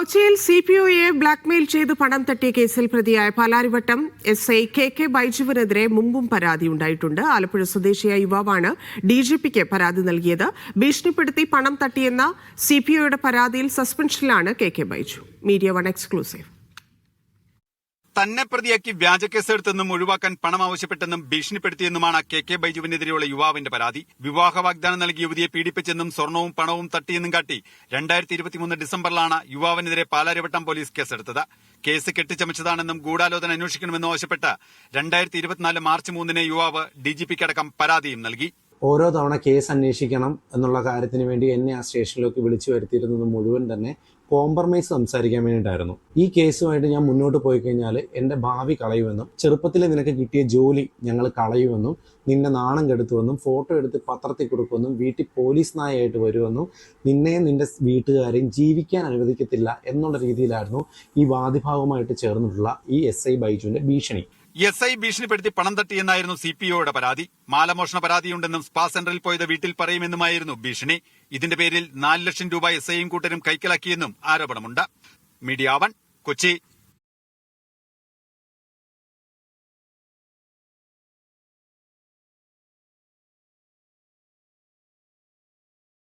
കൊച്ചിയിൽ C P ഒയെ blackmail ചെയ്ത് പണം തട്ടിയ കേസിൽ പ്രതിയായ Palarivattom S I K K ബൈജുവിനെതിരെ മുമ്പും പരാതി ഉണ്ടായിട്ടുണ്ട്. ആലപ്പുഴ സ്വദേശിയായ യുവാവാണ് ഡി ജി പിക്ക് പരാതി നൽകിയത്. ഭീഷണിപ്പെടുത്തി പണം തട്ടിയെന്ന സി പി ഒയുടെ പരാതിയിൽ സസ്പെൻഷനിലാണ് K K Baiju. Media one exclusive. തന്നെ പ്രതിയാക്കി വ്യാജ കേസെടുത്തെന്നും ഒഴിവാക്കാൻ പണം ആവശ്യപ്പെട്ടെന്നും ഭീഷണിപ്പെടുത്തിയെന്നുമാണ് കെ കെ ബൈജുവിനെതിരെയുള്ള യുവാവിന്റെ പരാതി. വിവാഹ വാഗ്ദാനം നൽകി യുവതിയെ പീഡിപ്പിച്ചെന്നും സ്വർണവും പണവും തട്ടിയെന്നും കാട്ടി രണ്ടായിരത്തി ഇരുപത്തിമൂന്ന് ഡിസംബറിലാണ് യുവാവിനെതിരെ പാലാരിവട്ടം പോലീസ് കേസെടുത്തത്. കേസ് കെട്ടിച്ചമച്ചതാണെന്നും ഗൂഢാലോചന അന്വേഷിക്കണമെന്നും ആവശ്യപ്പെട്ട് രണ്ടായിരത്തി ഇരുപത്തിനാല് മാർച്ച് മൂന്നിന് യുവാവ് ഡിജിപിക്കടക്കം പരാതിയും നൽകി. ഓരോ തവണ കേസ് അന്വേഷിക്കണം എന്നുള്ള കാര്യത്തിന് വേണ്ടി എന്നെ ആ സ്റ്റേഷനിലേക്ക് വിളിച്ചു വരുത്തിയിരുന്നത് മുഴുവൻ തന്നെ കോംപ്രമൈസ് സംസാരിക്കാൻ വേണ്ടിയിട്ടായിരുന്നു. ഈ കേസുമായിട്ട് ഞാൻ മുന്നോട്ട് പോയി കഴിഞ്ഞാൽ എന്റെ ഭാവി കളയുമെന്നും ചെറുപ്പത്തിൽ നിനക്ക് കിട്ടിയ ജോലി ഞങ്ങൾ കളയുമെന്നും നിന്നെ നാണം കെടുത്തുവെന്നും ഫോട്ടോ എടുത്ത് പത്രത്തിൽ കൊടുക്കുമെന്നും വീട്ടിൽ പോലീസ് നായായിട്ട് വരുമെന്നും നിന്നെയും നിന്റെ വീട്ടുകാരെയും ജീവിക്കാൻ അനുവദിക്കത്തില്ല എന്നുള്ള രീതിയിലായിരുന്നു ഈ വാദിഭാഗമായിട്ട് ചേർന്നിട്ടുള്ള ഈ എസ് ഐ ബൈജുവിന്റെ ഭീഷണി. എസ് ഐ ഭീഷണിപ്പെടുത്തി പണം തട്ടിയെന്നായിരുന്നു സി പി ഒയുടെ പരാതി. മാലമോഷണ പരാതിയുണ്ടെന്നും സ്പാ സെന്ററിൽ പോയത് വീട്ടിൽ പറയുമെന്നുമായിരുന്നു ഭീഷണി. ഇതിന്റെ പേരിൽ നാല് ലക്ഷം രൂപ എസ് ഐയും കൂട്ടരും കൈക്കലാക്കിയെന്നും ആരോപണമുണ്ട്. Media one Kochi.